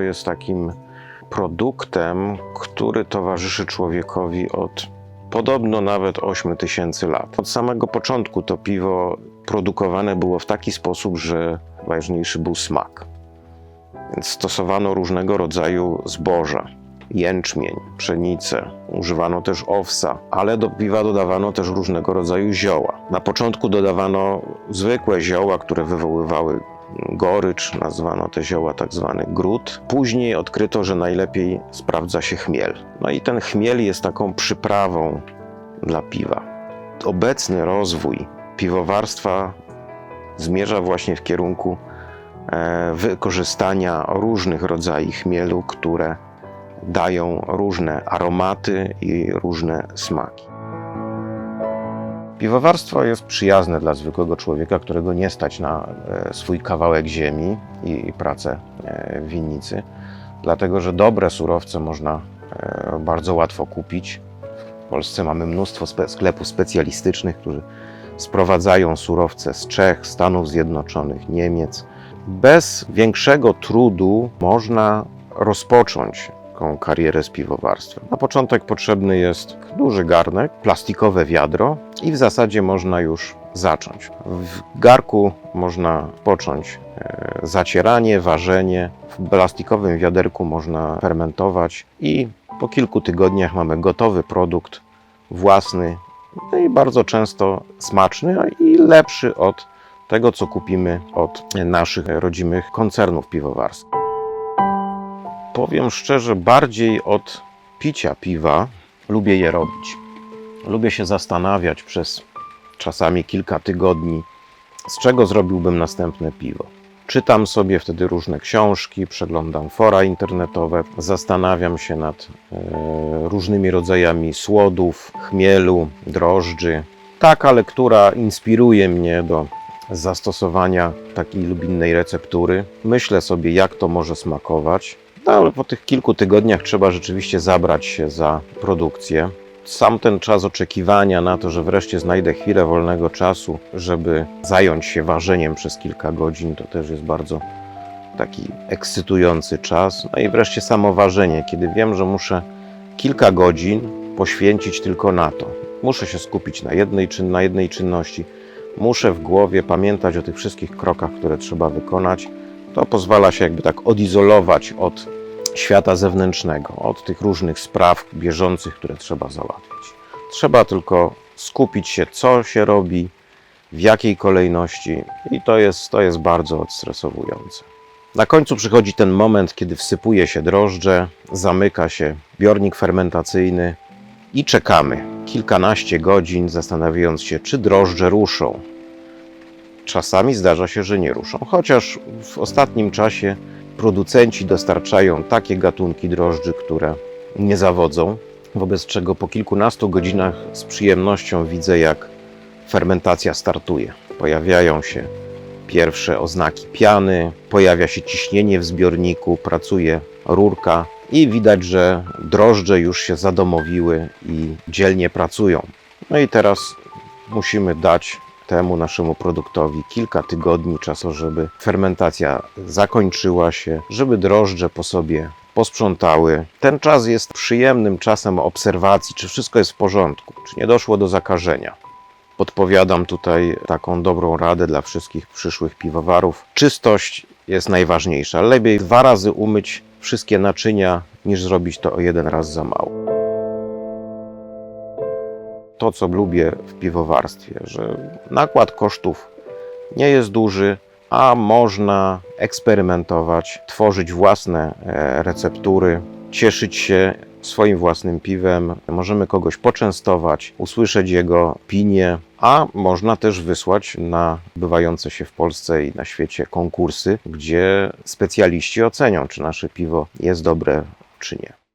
jest takim produktem, który towarzyszy człowiekowi od podobno nawet 8 tysięcy lat. Od samego początku to piwo produkowane było w taki sposób, że ważniejszy był smak. Więc stosowano różnego rodzaju zboża, jęczmień, pszenicę, używano też owsa, ale do piwa dodawano też różnego rodzaju zioła. Na początku dodawano zwykłe zioła, które wywoływały gorycz, nazwano te zioła tak zwany gród. Później odkryto, że najlepiej sprawdza się chmiel. No i ten chmiel jest taką przyprawą dla piwa. Obecny rozwój piwowarstwa zmierza właśnie w kierunku e, wykorzystania różnych rodzajów chmielu, które dają różne aromaty i różne smaki. Piwowarstwo jest przyjazne dla zwykłego człowieka, którego nie stać na e, swój kawałek ziemi i, pracę e, w winnicy, dlatego że dobre surowce można e, bardzo łatwo kupić. W Polsce mamy mnóstwo sklepów specjalistycznych, którzy sprowadzają surowce z Czech, Stanów Zjednoczonych, Niemiec. Bez większego trudu można rozpocząć taką karierę z piwowarstwem. Na początek potrzebny jest duży garnek, plastikowe wiadro i w zasadzie można już zacząć. W garku można począć e, zacieranie, ważenie. W plastikowym wiaderku można fermentować i po kilku tygodniach mamy gotowy produkt własny no i bardzo często smaczny i lepszy od tego, co kupimy od naszych rodzimych koncernów piwowarskich. Powiem szczerze, bardziej od picia piwa lubię je robić. Lubię się zastanawiać przez czasami kilka tygodni, z czego zrobiłbym następne piwo. Czytam sobie wtedy różne książki, przeglądam fora internetowe, zastanawiam się nad e, różnymi rodzajami słodów, chmielu, drożdży. Taka lektura inspiruje mnie do zastosowania takiej lub innej receptury. Myślę sobie, jak to może smakować. No, ale po tych kilku tygodniach trzeba rzeczywiście zabrać się za produkcję. Sam ten czas oczekiwania na to, że wreszcie znajdę chwilę wolnego czasu, żeby zająć się ważeniem przez kilka godzin, to też jest bardzo taki ekscytujący czas. No i wreszcie samo ważenie, kiedy wiem, że muszę kilka godzin poświęcić tylko na to. Muszę się skupić na jednej, czyn, na jednej czynności, muszę w głowie pamiętać o tych wszystkich krokach, które trzeba wykonać. To pozwala się jakby tak odizolować od świata zewnętrznego, od tych różnych spraw bieżących, które trzeba załatwić. Trzeba tylko skupić się, co się robi, w jakiej kolejności, i to jest, to jest bardzo odstresowujące. Na końcu przychodzi ten moment, kiedy wsypuje się drożdże, zamyka się biornik fermentacyjny i czekamy kilkanaście godzin, zastanawiając się, czy drożdże ruszą. Czasami zdarza się, że nie ruszą, chociaż w ostatnim czasie producenci dostarczają takie gatunki drożdży, które nie zawodzą, wobec czego po kilkunastu godzinach z przyjemnością widzę, jak fermentacja startuje. Pojawiają się pierwsze oznaki piany, pojawia się ciśnienie w zbiorniku, pracuje rurka i widać, że drożdże już się zadomowiły i dzielnie pracują. No i teraz musimy dać temu naszemu produktowi kilka tygodni czasu, żeby fermentacja zakończyła się, żeby drożdże po sobie posprzątały. Ten czas jest przyjemnym czasem obserwacji, czy wszystko jest w porządku, czy nie doszło do zakażenia. Podpowiadam tutaj taką dobrą radę dla wszystkich przyszłych piwowarów. Czystość jest najważniejsza. Lepiej dwa razy umyć wszystkie naczynia, niż zrobić to o jeden raz za mało to, co lubię w piwowarstwie, że nakład kosztów nie jest duży, a można eksperymentować, tworzyć własne e, receptury, cieszyć się swoim własnym piwem. Możemy kogoś poczęstować, usłyszeć jego opinię, a można też wysłać na bywające się w Polsce i na świecie konkursy, gdzie specjaliści ocenią, czy nasze piwo jest dobre, czy nie.